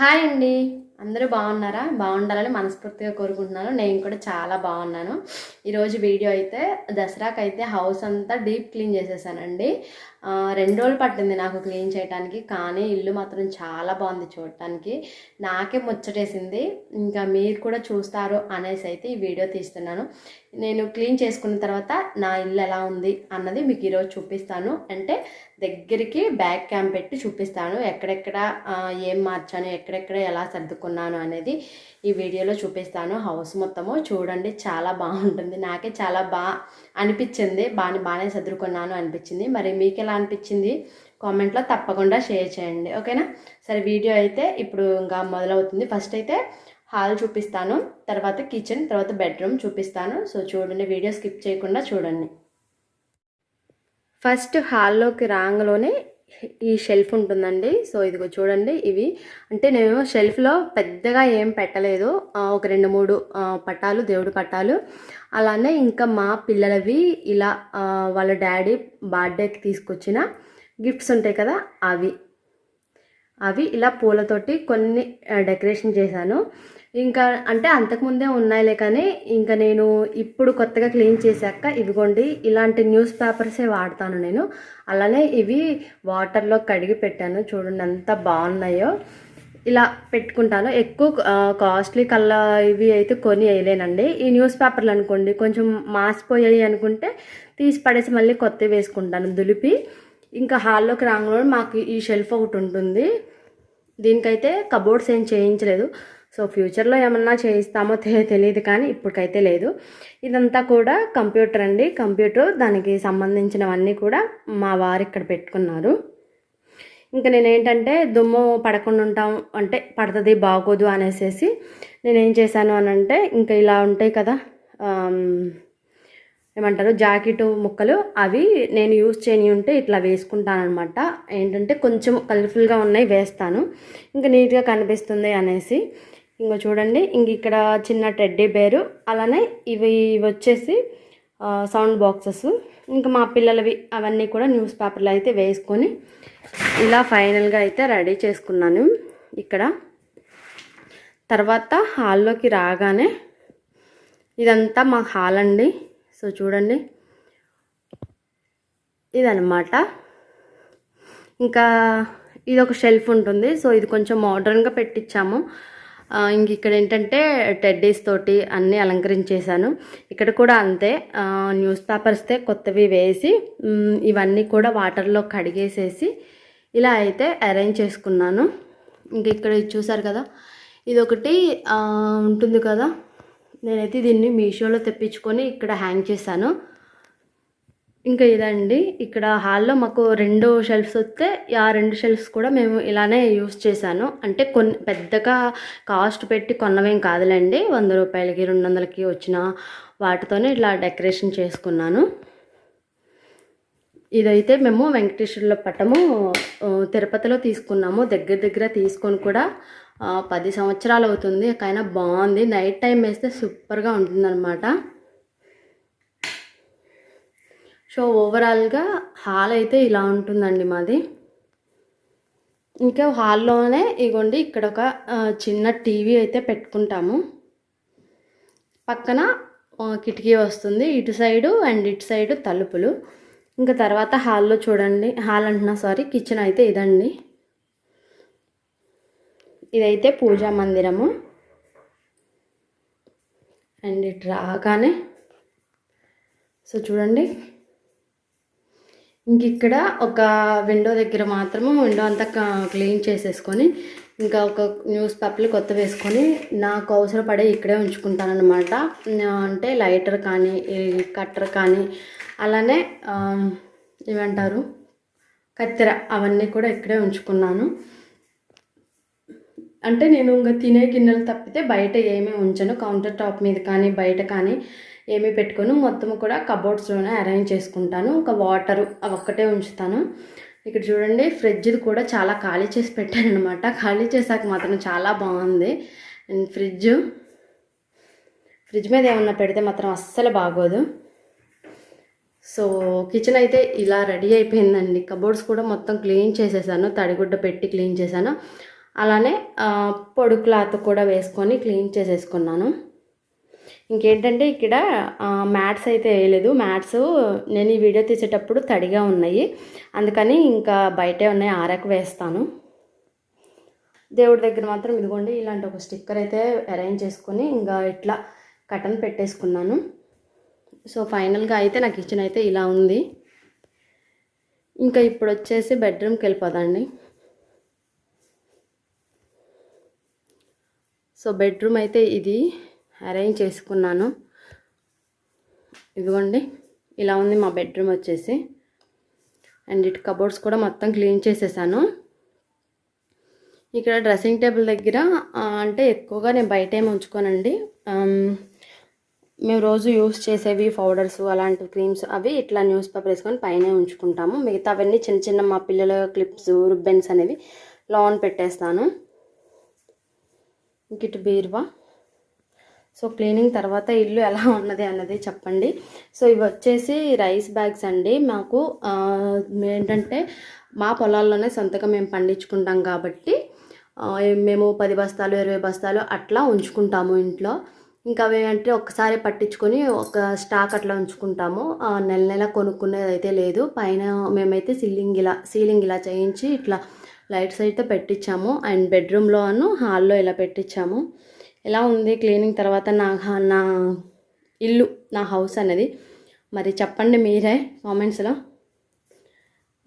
Hi అండి. అందరూ బాగున్నారా? బాగుండాలని మనస్ఫూర్తిగా కోరుకుంటున్నాను. నేను కూడా చాలా బాగున్నాను. ఈరోజు వీడియో అయితే దసరాకి అయితే హౌస్ అంతా డీప్ క్లీన్ చేసేసానండి. రెండు రోజులు పట్టింది నాకు క్లీన్ చేయడానికి కానీ ఇల్లు మాత్రం చాలా బాగుంది చూడటానికి. నాకే ముచ్చటేసింది. ఇంకా మీరు కూడా చూస్తారు అనేసి అయితే ఈ వీడియో తీస్తున్నాను. నేను క్లీన్ చేసుకున్న తర్వాత నా ఇల్లు ఎలా ఉంది అన్నది మీకు ఈరోజు చూపిస్తాను. అంటే దగ్గరికి బ్యాక్ క్యాంప్ పెట్టి చూపిస్తాను. ఎక్కడెక్కడ ఏం మార్చాను ఎక్కడెక్కడ ఎలా సర్దుకున్నాను అనేది ఈ వీడియోలో చూపిస్తాను. హౌస్ మొత్తము చూడండి చాలా బాగుంటుంది. నాకే చాలా బాగా అనిపించింది. బాగా బాగానే సర్దుకున్నాను అనిపించింది. మరి మీకు ఎలా అనిపించింది? కామెంట్లో తప్పకుండా షేర్ చేయండి. ఓకేనా? సరే వీడియో అయితే ఇప్పుడు ఇంకా మొదలవుతుంది. ఫస్ట్ అయితే హాల్ చూపిస్తాను తర్వాత కిచెన్ తర్వాత బెడ్రూమ్ చూపిస్తాను. సో చూడండి వీడియో స్కిప్ చేయకుండా చూడండి. ఫస్ట్ హాల్లోకి రాగాలోనే ఈ షెల్ఫ్ ఉంటుందండి. సో ఇదిగో చూడండి ఇవి. అంటే నేను షెల్ఫ్లో పెద్దగా ఏం పెట్టలేదు. ఒక రెండు మూడు పట్టాలు దేవుడు పట్టాలు అలానే ఇంకా మా పిల్లలవి ఇలా వాళ్ళ డాడీ బర్త్డేకి తీసుకొచ్చిన గిఫ్ట్స్ ఉంటాయి కదా అవి. అవి ఇలా పూలతోటి కొన్ని డెకరేషన్ చేశాను. ఇంకా అంటే అంతకుముందే ఉన్నాయిలే కానీ ఇంకా నేను ఇప్పుడు కొత్తగా క్లీన్ చేశాక ఇవిగోండి ఇలాంటి న్యూస్ పేపర్సే వాడతాను నేను. అలానే ఇవి వాటర్లో కడిగి పెట్టాను. చూడండి ఎంత బాగున్నాయో. ఇలా పెట్టుకుంటాను. ఎక్కువ కాస్ట్లీ కల్లా ఇవి అయితే కొని వేయలేనండి. ఈ న్యూస్ పేపర్లు అనుకోండి కొంచెం మాసిపోయాయి అనుకుంటే తీసి పడేసి మళ్ళీ కొత్తవి వేసుకుంటాను దులిపి. ఇంకా హాల్లోకి రాంగ్లో మాకు ఈ షెల్ఫ్ ఒకటి ఉంటుంది. దీనికైతే కబోర్డ్స్ ఏం చేయించలేదు. సో ఫ్యూచర్లో ఏమన్నా చేయిస్తామో తెలియదు కానీ ఇప్పటికైతే లేదు. ఇదంతా కూడా కంప్యూటర్ అండి. కంప్యూటర్ దానికి సంబంధించినవన్నీ కూడా మా వారు ఇక్కడ పెట్టుకున్నారు. ఇంకా నేను ఏంటంటే దుమ్ము పడకుండా ఉంటాం అంటే పడుతుంది బాగోదు అనేసి నేనేం చేశాను అని అంటే ఇంకా ఇలా ఉంటాయి కదా ఏమంటారు జాకెట్ ముక్కలు అవి నేను యూస్ చేయని ఉంటే ఇట్లా వేసుకుంటాను అనమాట ఏంటంటే కొంచెం కలర్ఫుల్గా ఉన్నాయి వేస్తాను. ఇంకా నీట్గా కనిపిస్తుంది అనేసి ఇంకో చూడండి ఇంక ఇక్కడ చిన్న టెడ్డీ బేరు అలానే ఇవి వచ్చేసి సౌండ్ బాక్సెస్. ఇంకా మా పిల్లలవి అవన్నీ కూడా న్యూస్ పేపర్లో అయితే వేసుకొని ఇలా ఫైనల్గా అయితే రెడీ చేసుకున్నాను ఇక్కడ. తర్వాత హాల్లోకి రాగానే ఇదంతా మా హాల్ అండి. సో చూడండి ఇదనమాట ఇంకా ఇది ఒక షెల్ఫ్ ఉంటుంది. సో ఇది కొంచెం మోడర్న్గా పెట్టించాము. ఇంక ఇక్కడ ఏంటంటే టెడ్డీస్ తోటి అన్నీ అలంకరించేశాను. ఇక్కడ కూడా అంతే. న్యూస్ పేపర్స్తే కొత్తవి వేసి ఇవన్నీ కూడా వాటర్లో కడిగేసేసి ఇలా అయితే అరేంజ్ చేసుకున్నాను. ఇంక ఇక్కడ ఇది చూసారు కదా? ఇది ఒకటి ఉంటుంది కదా? నేనైతే దీన్ని మీషోలో తెప్పించుకొని ఇక్కడ హ్యాంగ్ చేశాను. ఇంకా ఇదండి ఇక్కడ హాల్లో మాకు రెండు షెల్ఫ్స్ వస్తే ఆ రెండు షెల్ఫ్స్ కూడా మేము ఇలానే యూస్ చేశాను. అంటే కొన్ని పెద్దగా కాస్ట్ పెట్టి కొన్నవేం కాదులేండి. వంద రూపాయలకి రెండు వందలకి వచ్చిన వాటితోనే ఇట్లా డెకరేషన్ చేసుకున్నాను. ఇదైతే మేము వెంకటేశ్వరుల పటము తిరుపతిలో తీసుకున్నాము. దగ్గర దగ్గర తీసుకొని కూడా పది సంవత్సరాలు అవుతుంది. కానీ బాగుంది. నైట్ టైం వేస్తే సూపర్గా ఉంటుందన్నమాట. సో ఓవరాల్గా హాల్ అయితే ఇలా ఉంటుందండి మాది. ఇంకా హాల్లోనే ఇగోండి ఇక్కడ ఒక చిన్న టీవీ అయితే పెట్టుకుంటాము. పక్కన కిటికీ వస్తుంది. ఇటు సైడు అండ్ ఇటు సైడు తలుపులు. ఇంకా తర్వాత హాల్లో చూడండి. హాల్ అంటున్నా సారీ కిచెన్ అయితే ఇదండి. ఇదైతే పూజా మందిరము. అండ్ ఇటు రాగానే సో చూడండి. ఇంక ఇక్కడ ఒక విండో దగ్గర మాత్రము విండో అంతా క్లీన్ చేసేసుకొని ఇంకా ఒక న్యూస్ పేపర్లు కొత్త వేసుకొని నాకు అవసరపడే ఇక్కడే ఉంచుకుంటానమాట అంటే లైటర్ కానీ కట్టర్ కానీ అలానే ఏమంటారు? కత్తెర అవన్నీ కూడా ఇక్కడే ఉంచుకున్నాను. అంటే నేను ఇంకా తినే గిన్నెలు తప్పితే బయట ఏమీ ఉంచను. కౌంటర్ టాప్ మీద కానీ బయట కానీ ఏమీ పెట్టుకోను. మొత్తం కూడా కబోర్డ్స్లోనే అరేంజ్ చేసుకుంటాను. ఒక వాటర్ అవి ఒక్కటే ఉంచుతాను. ఇక్కడ చూడండి ఫ్రిడ్జ్ది కూడా చాలా ఖాళీ చేసి పెట్టాను అనమాట ఖాళీ చేశాక మాత్రం చాలా బాగుంది. అండ్ ఫ్రిడ్జ్ ఫ్రిడ్జ్ మీద ఏమన్నా పెడితే మాత్రం అస్సలు బాగోదు. సో కిచెన్ అయితే ఇలా రెడీ అయిపోయిందండి. కబోర్డ్స్ కూడా మొత్తం క్లీన్ చేసేసాను. తడిగుడ్డ పెట్టి క్లీన్ చేశాను. అలానే పొడు పొడి క్లాత్ కూడా వేసుకొని క్లీన్ చేసేసుకున్నాను. ఇంకేంటంటే ఇక్కడ మ్యాట్స్ అయితే వేయలేదు. మ్యాట్స్ నేను ఈ వీడియో తీసేటప్పుడు తడిగా ఉన్నాయి. అందుకని ఇంకా బయటే ఉన్నాయి ఆరకు వేస్తాను. దేవుడి దగ్గర మాత్రం ఇదిగోండి ఇలాంటి ఒక స్టిక్కర్ అయితే అరేంజ్ చేసుకొని ఇంకా ఇట్లా కటన్ పెట్టేసుకున్నాను. సో ఫైనల్గా అయితే నా కిచెన్ అయితే ఇలా ఉంది. ఇంకా ఇప్పుడు వచ్చేసి బెడ్రూమ్కి వెళ్ళిపోదండి సో బెడ్రూమ్ అయితే ఇది అరేంజ్ చేసుకున్నాను. ఇదిగోండి ఇలా ఉంది మా బెడ్రూమ్ వచ్చేసి. అండ్ ఇటు కబోర్డ్స్ కూడా మొత్తం క్లీన్ చేసేసాను. ఇక్కడ డ్రెస్సింగ్ టేబుల్ దగ్గర అంటే ఎక్కువగా నేను బయట ఏమి ఉంచుకోనండి. మేము రోజు యూస్ చేసేవి పౌడర్స్ అలాంటి క్రీమ్స్ అవి ఇట్లా న్యూస్ పేపర్ వేసుకొని పైన ఉంచుకుంటాము. మిగతా అవన్నీ చిన్న చిన్న మా పిల్లల క్లిప్స్ రిబ్బన్స్ అనేవి లోన్ పెట్టేస్తాను. ఇటు బీరువా? సో క్లీనింగ్ తర్వాత ఇల్లు ఎలా ఉన్నది అన్నది చెప్పండి. సో ఇవి వచ్చేసి రైస్ బ్యాగ్స్ అండి. మాకు ఏంటంటే మా పొలాల్లోనే సొంతగా మేము పండించుకుంటాం కాబట్టి మేము పది బస్తాలు ఇరవై బస్తాలు అట్లా ఉంచుకుంటాము ఇంట్లో. ఇంకా అవి అంటే ఒక్కసారి పట్టించుకొని ఒక స్టాక్ అట్లా ఉంచుకుంటాము. ఆ, నెల నెల కొనుక్కునేది అయితే లేదు. పైన మేమైతే సీలింగ్ ఇలా సీలింగ్ ఇలా చేయించి ఇట్లా లైట్స్ అయితే పెట్టించాము. అండ్ బెడ్రూమ్లోను హాల్లో ఇలా పెట్టించాము. ఎలా ఉంది క్లీనింగ్ తర్వాత నా నా ఇల్లు నా హౌస్ అనేది? మరి చెప్పండి మీరే కామెంట్స్లో.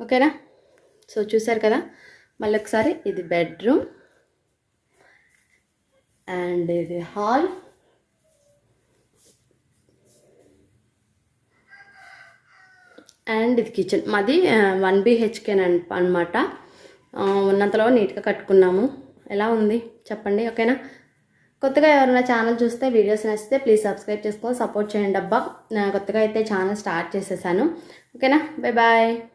ఓకేనా? సో చూసారు కదా? మళ్ళీ ఒకసారి ఇది బెడ్రూమ్. అండ్ ఇది హాల్. అండ్ ఇది కిచెన్. మాది వన్ బీహెచ్కే అనమాట ఉన్నంతలో నీట్గా కట్టుకున్నాము. ఎలా ఉంది? చెప్పండి ఓకేనా? కొత్తగా ఎవరైనా ఛానల్ చూస్తే వీడియోస్ నచ్చితే ప్లీజ్ సబ్స్క్రైబ్ చేసుకొని సపోర్ట్ చేయండి అబ్బా. కొత్తగా అయితే ఛానల్ స్టార్ట్ చేసేసాను. ఓకేనా? Bye bye.